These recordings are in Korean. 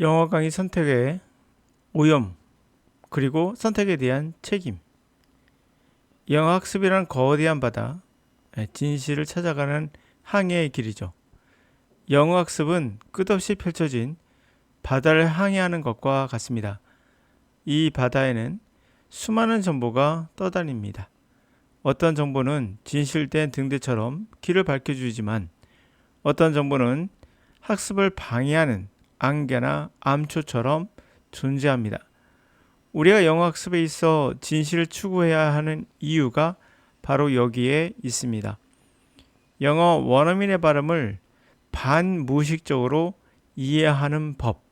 영어 강의 선택의 오염 그리고 선택에 대한 책임 영어 학습이란 거대한 바다 예, 진실을 찾아가는 항해의 길이죠. 영어 학습은 끝없이 펼쳐진 바다를 항해하는 것과 같습니다. 이 바다에는 수많은 정보가 떠다닙니다. 어떤 정보는 진실된 등대처럼 길을 밝혀주지만 어떤 정보는 학습을 방해하는 안개나 암초처럼 존재합니다. 우리가 영어 학습에 있어 진실을 추구해야 하는 이유가 바로 여기에 있습니다. 영어 원어민의 발음을 반무의식적으로 이해하는 법.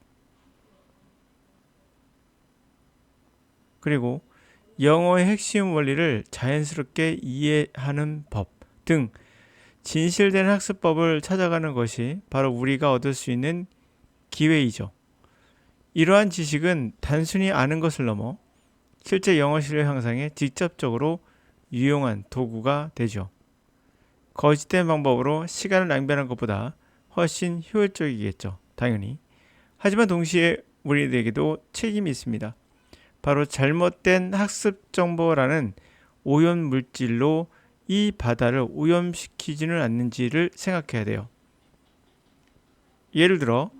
그리고 영어의 핵심 원리를 자연스럽게 이해하는 법 등 진실된 학습법을 찾아가는 것이 바로 우리가 얻을 수 있는 기회이죠. 이러한 지식은 단순히 아는 것을 넘어 실제 영어 실력 향상에 직접적으로 유용한 도구가 되죠. 거짓된 방법으로 시간을 낭비하는 것보다 훨씬 효율적이겠죠. 당연히. 하지만 동시에 우리에게도 책임이 있습니다. 바로 잘못된 학습 정보라는 오염 물질로 이 바다를 오염시키지는 않는지를 생각해야 돼요. 예를 들어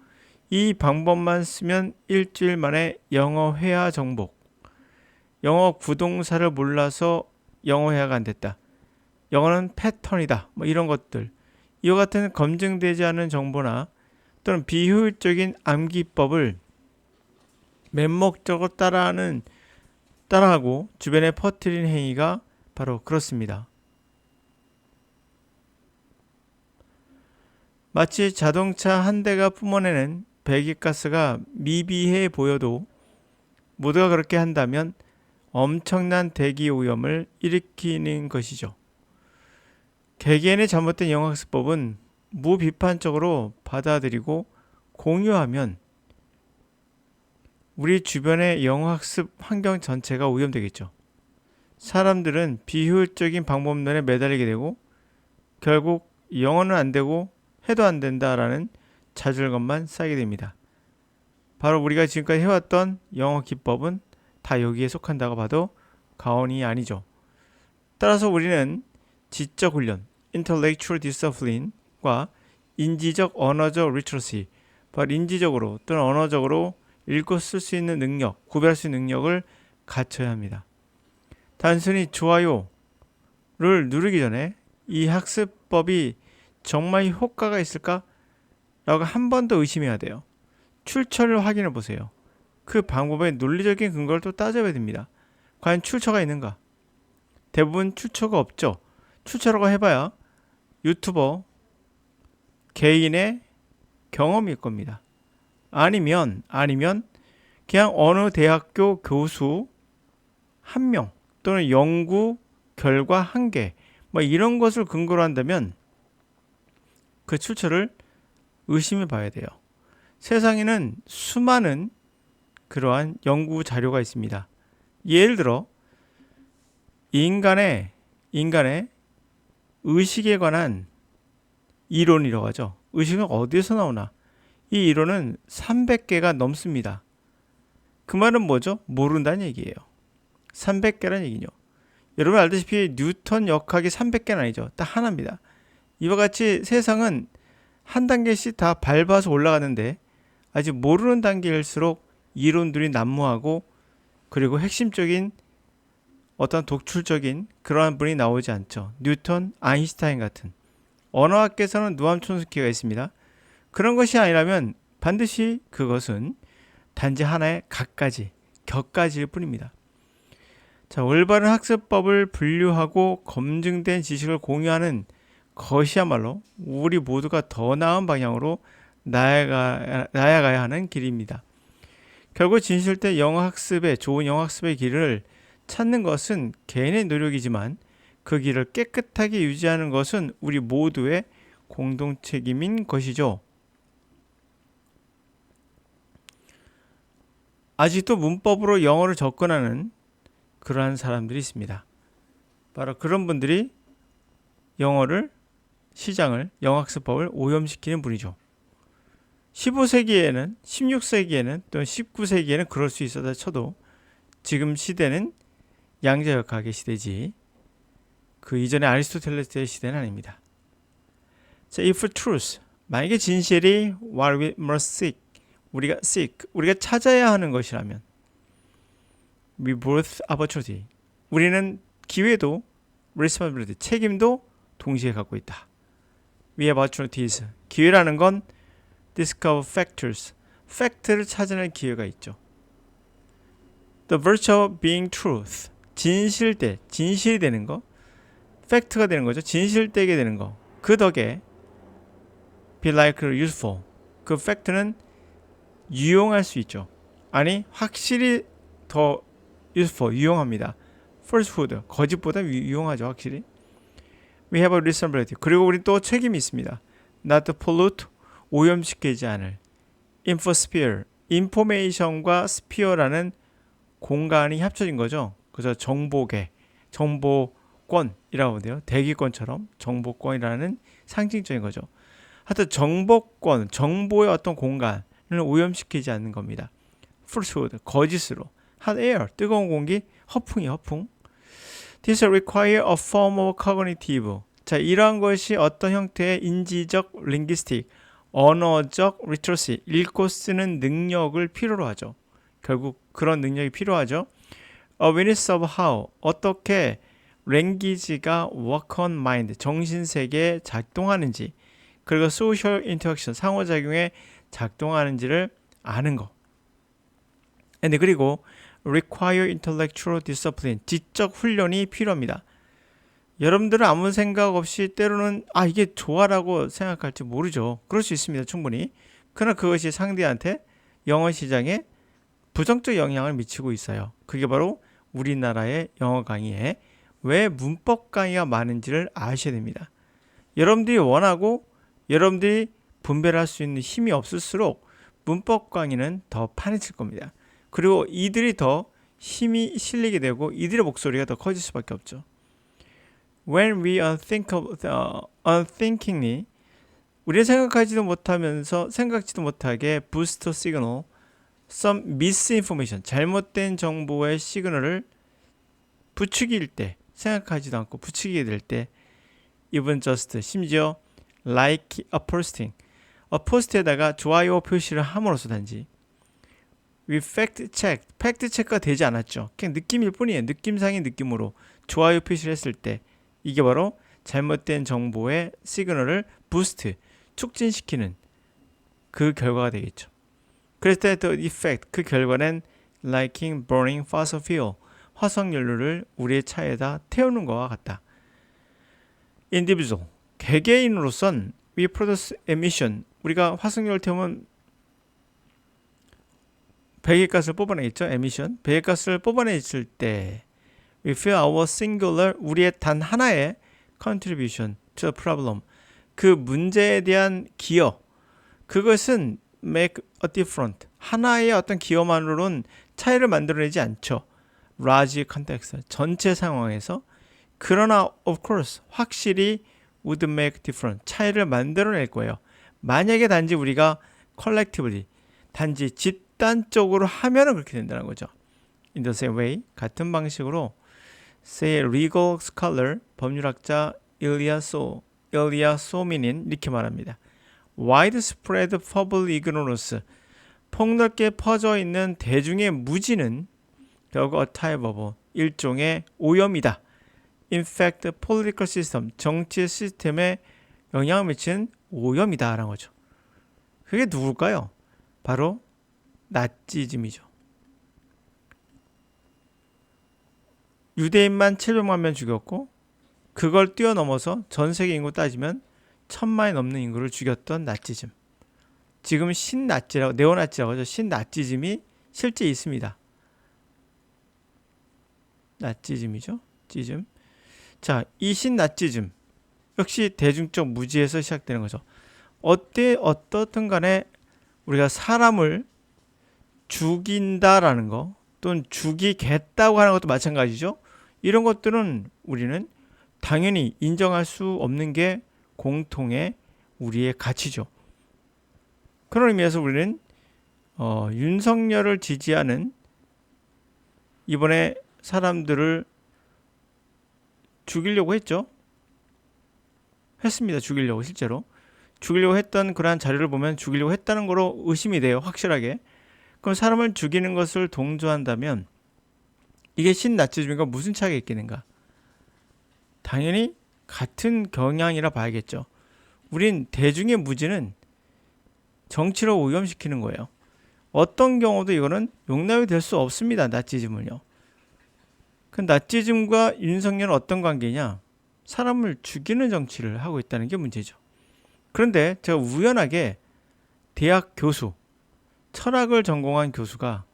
이 방법만 쓰면 일주일 만에 영어 회화 정복. 영어 구동사를 몰라서 영어 회화가 안 됐다. 영어는 패턴이다. 뭐 이런 것들. 이와 같은 검증되지 않은 정보나 또는 비효율적인 암기법을 맹목적으로 따라하는 따라하고 주변에 퍼뜨린 행위가 바로 그렇습니다. 마치 자동차 한 대가 뿜어내는 배기가스가 미비해 보여도 모두가 그렇게 한다면 엄청난 대기 오염을 일으키는 것이죠. 개개인의 잘못된 영학습법은 무비판적으로 받아들이고 공유하면 우리 주변의 영어학습 환경 전체가 오염되겠죠. 사람들은 비효율적인 방법론에 매달리게 되고 결국 영어는 안 되고 해도 안 된다라는 자존감만 쌓이게 됩니다. 바로 우리가 지금까지 해왔던 영어 기법은 다 여기에 속한다고 봐도 가언이 아니죠. 따라서 우리는 지적 훈련, intellectual discipline과 인지적 언어적 literacy, 바로 인지적으로 또는 언어적으로 읽고 쓸 수 있는 능력, 구별할 수 있는 능력을 갖춰야 합니다. 단순히 좋아요를 누르기 전에 이 학습법이 정말 효과가 있을까? 라고 한 번 더 의심해야 돼요. 출처를 확인해 보세요. 그 방법의 논리적인 근거를 또 따져야 됩니다. 과연 출처가 있는가? 대부분 출처가 없죠. 출처라고 해봐야 유튜버 개인의 경험일 겁니다. 아니면 아니면 그냥 어느 대학교 교수 한 명 또는 연구 결과 한 개 뭐 이런 것을 근거로 한다면 그 출처를 의심해 봐야 돼요. 세상에는 수많은 그러한 연구 자료가 있습니다. 예를 들어 인간의 인간의 의식에 관한 이론이라고 하죠. 의식은 어디에서 나오나? 이 이론은 300개가 넘습니다. 그 말은 뭐죠? 모른다는 얘기예요. 300개란 얘기죠. 여러분 알다시피 뉴턴 역학이 300개는 아니죠. 딱 하나입니다. 이와 같이 세상은 한 단계씩 다 밟아서 올라가는데 아직 모르는 단계일수록 이론들이 난무하고 그리고 핵심적인 어떤 독출적인 그러한 분이 나오지 않죠. 뉴턴, 아인슈타인 같은 언어학계에서는 누암 촌스키가 있습니다. 그런 것이 아니라면 반드시 그것은 단지 하나의 갖가지, 격가지일 뿐입니다. 자, 올바른 학습법을 분류하고 검증된 지식을 공유하는 것이야말로 우리 모두가 더 나은 방향으로 나아가, 나아가야 하는 길입니다. 결국 진실된 영어 학습의 좋은 영어 학습의 길을 찾는 것은 개인의 노력이지만 그 길을 깨끗하게 유지하는 것은 우리 모두의 공동 책임인 것이죠. 아직도 문법으로 영어를 접근하는 그러한 사람들이 있습니다. 바로 그런 분들이 영어를 시장을 영학습법을 오염시키는 분이죠. 15세기에는 16세기에는 또는 19세기에는 그럴 수 있었다 쳐도 지금 시대는 양자역학의 시대지 그 이전에 아리스토텔레스의 시대는 아닙니다. 자, if truth 만약에 진실이 what we must seek 우리가 seek 우리가 찾아야 하는 것이라면 we both opportunity 우리는 기회도 responsibility 책임도 동시에 갖고 있다. We have opportunities 기회라는 건 discover factors 팩트를 찾아낼 기회가 있죠. The virtue of being truth 진실돼 진실이 되는 거 팩트가 되는 거죠. 진실되게 되는 거. 그 덕에 be like useful 그 팩트는 유용할 수 있죠. 아니 확실히 더 useful 유용합니다. falsehood 거짓보다 유- 유용하죠 확실히. We have a responsibility 그리고 우리 또 책임이 있습니다. Not to pollute 오염시키지 않을 infosphere 인포메이션과 스피어라는 공간이 합쳐진 거죠. 그래서 정보계 정보권이라고 하는데요. 대기권처럼 정보권이라는 상징적인 거죠. 하여튼 정보권 정보의 어떤 공간을 오염시키지 않는 겁니다. falsehood 거짓으로 hot air 뜨거운 공기 허풍이 허풍 This require a form of cognitive 자 이러한 것이 어떤 형태의 인지적 linguistic 언어적 literacy 읽고 쓰는 능력을 필요로 하죠. 결국 그런 능력이 필요하죠. awareness of how 어떻게 랭귀지가 work on mind 정신 세계에 작동하는지 그리고 social interaction 상호작용에 작동하는지를 아는 거. 근데 그리고 require intellectual discipline 지적 훈련이 필요합니다. 여러분들은 아무 생각 없이 때로는 아 이게 좋아라고 생각할지 모르죠. 그럴 수 있습니다. 충분히. 그러나 그것이 상대한테 영어 시장에 부정적 영향을 미치고 있어요. 그게 바로 우리나라의 영어 강의에 왜 문법 강의가 많은지를 아셔야 됩니다. 여러분들이 원하고 여러분들이 분별할 수 있는 힘이 없을수록 문법 강의는 더 파헤칠 겁니다. 그리고 이들이 더 힘이 실리게 되고 이들의 목소리가 더 커질 수밖에 없죠. When we unthink of, uh, unthinkingly 우리는 생각하지도 못하면서 생각지도 못하게 boost signal some misinformation 잘못된 정보의 시그널을 부추길 때 생각하지도 않고 부추기게 될 때 even just 심지어 like a posting a post에다가 좋아요 표시를 함으로써 단지 we fact check. 팩트 체크가 되지 않았죠. 그냥 느낌일 뿐이에요. 느낌상의 느낌으로 좋아요 표시를 했을 때. 이게 바로 잘못된 정보의 시그널을 부스트 촉진시키는 그 결과가 되겠죠. 그랬을 때 the effect 그 결과는 liking burning fossil fuel 화석연료를 우리의 차에다 태우는 것과 같다. individual 개개인으로선 we produce emission. 우리가 화석연료를 태우면 배기가스를 뽑아내겠죠. emission 배기가스를 뽑아냈을 때 we feel our singular 우리의 단 하나의 contribution to the problem 그 문제에 대한 기여 그것은 make a difference 하나의 어떤 기여만으로는 차이를 만들어내지 않죠. large context 전체 상황에서 그러나 of course 확실히 would make difference 차이를 만들어낼 거예요. 만약에 단지 우리가 collectively 단지 집 단적으로 하면은 그렇게 된다는 거죠. In the same way 같은 방식으로 say legal scholar 법률학자 일리아 소 일리아 소민인 이렇게 말합니다. widespread public ignorance 폭넓게 퍼져 있는 대중의 무지는 결국 a type of 일종의 오염이다. In fact, political system 정치 시스템에 영향을 미치는 오염이다라는 거죠. 그게 누굴까요? 바로 나치즘이죠. 유대인만 700만 명 죽였고 그걸 뛰어넘어서 전 세계 인구 따지면 천만이 넘는 인구를 죽였던 나치즘. 지금 신나치라고 네오나치라고 하죠. 신나치즘이 실제 있습니다. 나치즘이죠. 찌즘. 자, 이 신나치즘 역시 대중적 무지에서 시작되는 거죠. 어때 어떻든 간에 우리가 사람을 죽인다라는 거 또는 죽이겠다고 하는 것도 마찬가지죠. 이런 것들은 우리는 당연히 인정할 수 없는 게 공통의 우리의 가치죠. 그런 의미에서 우리는 어, 윤석열을 지지하는 이번에 사람들을 죽이려고 했죠. 했습니다. 죽이려고 실제로. 죽이려고 했던 그러한 자료를 보면 죽이려고 했다는 거로 의심이 돼요. 확실하게. 그럼 사람을 죽이는 것을 동조한다면 이게 신나치즘과 무슨 차이가 있겠는가? 당연히 같은 경향이라 봐야겠죠. 우린 대중의 무지는 정치로 오염시키는 거예요. 어떤 경우도 이거는 용납이 될 수 없습니다. 나치즘을요. 그 나치즘과 윤석열은 어떤 관계냐? 사람을 죽이는 정치를 하고 있다는 게 문제죠. 그런데 제가 우연하게 대학 교수, 철학을 전공한 교수가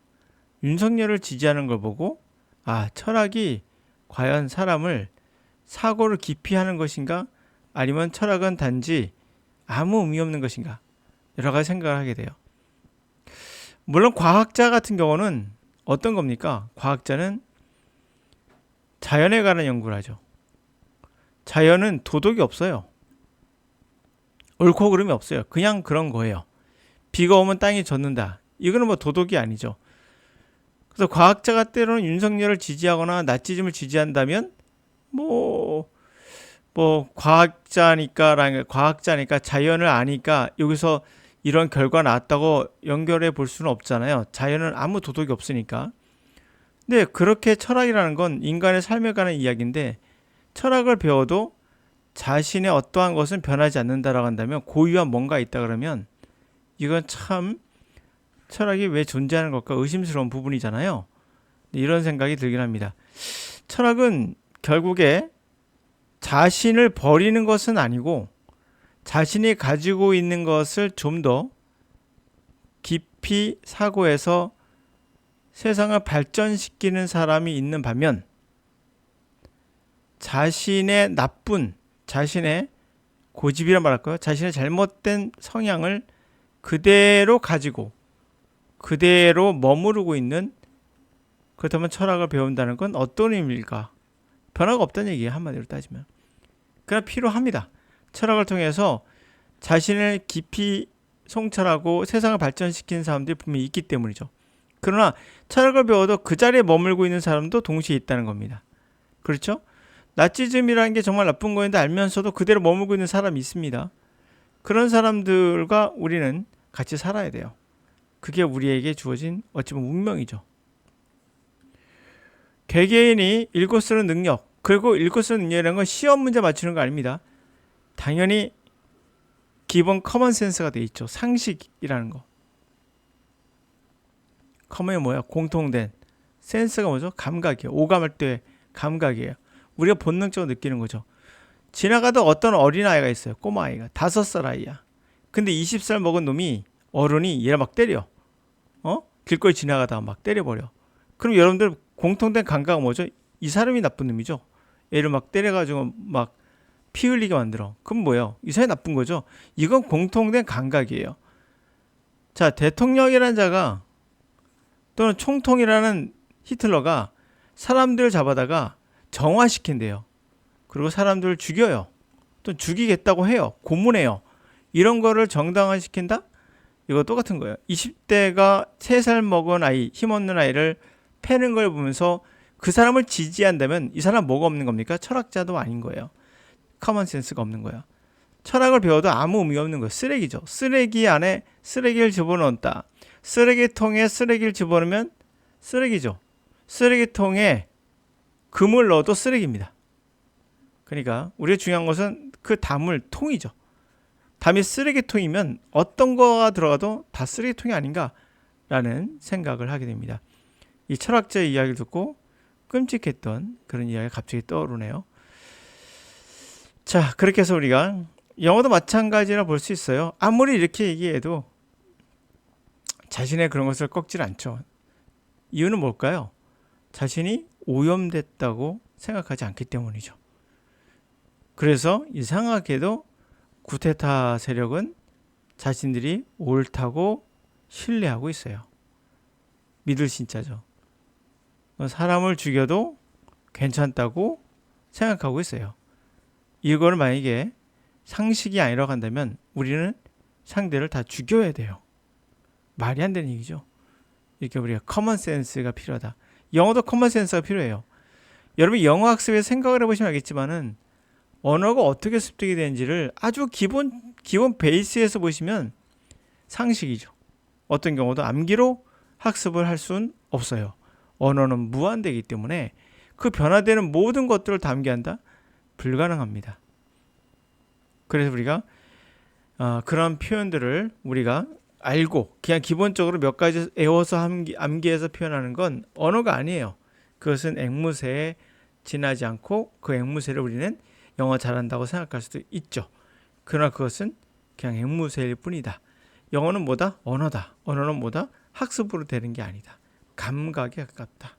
윤석열을 지지하는 걸 보고 아, 철학이 과연 사람을 사고를 깊이 하는 것인가? 아니면 철학은 단지 아무 의미 없는 것인가? 여러 가지 생각을 하게 돼요. 물론 과학자 같은 경우는 어떤 겁니까? 과학자는 자연에 관한 연구를 하죠. 자연은 도덕이 없어요. 옳고 그름이 없어요. 그냥 그런 거예요. 비가 오면 땅이 젖는다. 이거는 뭐 도덕이 아니죠. 그래서 과학자가 때로는 윤석열을 지지하거나 나치즘을 지지한다면 뭐, 뭐, 과학자니까, 과학자니까 자연을 아니까 여기서 이런 결과 나왔다고 연결해 볼 수는 없잖아요. 자연은 아무 도덕이 없으니까. 근데 그렇게 철학이라는 건 인간의 삶에 관한 이야기인데 철학을 배워도 자신의 어떠한 것은 변하지 않는다라고 한다면 고유한 뭔가 있다 그러면 이건 참 철학이 왜 존재하는 것까 의심스러운 부분이잖아요. 이런 생각이 들긴 합니다. 철학은 결국에 자신을 버리는 것은 아니고 자신이 가지고 있는 것을 좀 더 깊이 사고해서 세상을 발전시키는 사람이 있는 반면 자신의 나쁜 자신의 고집이라 말할까요? 자신의 잘못된 성향을 그대로 가지고 그대로 머무르고 있는 그렇다면 철학을 배운다는 건 어떤 의미일까? 변화가 없다는 얘기예요. 한마디로 따지면. 그러나 필요합니다. 철학을 통해서 자신을 깊이 성찰하고 세상을 발전시키는 사람들이 분명히 있기 때문이죠. 그러나 철학을 배워도 그 자리에 머물고 있는 사람도 동시에 있다는 겁니다. 그렇죠? 나치즘이라는 게 정말 나쁜 거인데 알면서도 그대로 머물고 있는 사람이 있습니다. 그런 사람들과 우리는 같이 살아야 돼요. 그게 우리에게 주어진 어찌 보면 운명이죠. 개개인이 읽고 쓰는 능력, 그리고 읽고 쓰는 능력이라는 건 시험 문제 맞추는 거 아닙니다. 당연히 기본 커먼 센스가 돼 있죠. 상식이라는 거. 커먼이 뭐야? 공통된 센스가 뭐죠? 감각이에요. 오감할 때 감각이에요. 우리가 본능적으로 느끼는 거죠. 지나가다 어떤 어린아이가 있어요. 꼬마아이가. 다섯 살 아이야. 근데 20살 먹은 놈이 어른이 얘를 막 때려. 어? 길거리 지나가다가 막 때려버려. 그럼 여러분들 공통된 감각은 뭐죠? 이 사람이 나쁜 놈이죠. 얘를 막 때려가지고 막 피 흘리게 만들어. 그럼 뭐예요? 이 사람이 나쁜 거죠. 이건 공통된 감각이에요. 자, 대통령이라는 자가 또는 총통이라는 히틀러가 사람들을 잡아다가 정화시킨대요. 그리고 사람들을 죽여요. 또 죽이겠다고 해요. 고문해요. 이런 거를 정당화시킨다? 이거 똑같은 거예요. 20대가 3살 먹은 아이, 힘없는 아이를 패는 걸 보면서 그 사람을 지지한다면 이 사람 뭐가 없는 겁니까? 철학자도 아닌 거예요. 커먼 센스가 없는 거야. 철학을 배워도 아무 의미 없는 거예요. 쓰레기죠. 쓰레기 안에 쓰레기를 집어넣었다. 쓰레기통에 쓰레기를 집어넣으면 쓰레기죠. 쓰레기통에 금을 넣어도 쓰레기입니다. 그러니까 우리가 중요한 것은 그 담을 통이죠. 담이 쓰레기통이면 어떤 거가 들어가도 다 쓰레기통이 아닌가라는 생각을 하게 됩니다. 이 철학자의 이야기를 듣고 끔찍했던 그런 이야기가 갑자기 떠오르네요. 자, 그렇게 해서 우리가 영어도 마찬가지라 볼 수 있어요. 아무리 이렇게 얘기해도 자신의 그런 것을 꺾질 않죠. 이유는 뭘까요? 자신이 오염됐다고 생각하지 않기 때문이죠. 그래서 이상하게도 구테타 세력은 자신들이 옳다고 신뢰하고 있어요. 믿을 신자죠. 사람을 죽여도 괜찮다고 생각하고 있어요. 이거를 만약에 상식이 아니라고 한다면 우리는 상대를 다 죽여야 돼요. 말이 안 되는 얘기죠. 이렇게 우리가 커먼 센스가 필요하다. 영어도 커먼 센스가 필요해요. 여러분 영어 학습에 생각을 해보시면 알겠지만은 언어가 어떻게 습득이 되는지를 아주 기본 기본 베이스에서 보시면 상식이죠. 어떤 경우도 암기로 학습을 할 수는 없어요. 언어는 무한대이기 때문에 그 변화되는 모든 것들을 다 암기한다 불가능합니다. 그래서 우리가 어, 그런 표현들을 우리가 알고 그냥 기본적으로 몇 가지 외워서 암기, 암기해서 표현하는 건 언어가 아니에요. 그것은 앵무새에 지나지 않고 그 앵무새를 우리는 영어 잘한다고 생각할 수도 있죠. 그러나 그것은 그냥 앵무새일 뿐이다. 영어는 뭐다? 언어다. 언어는 뭐다? 학습으로 되는 게 아니다. 감각에 가깝다.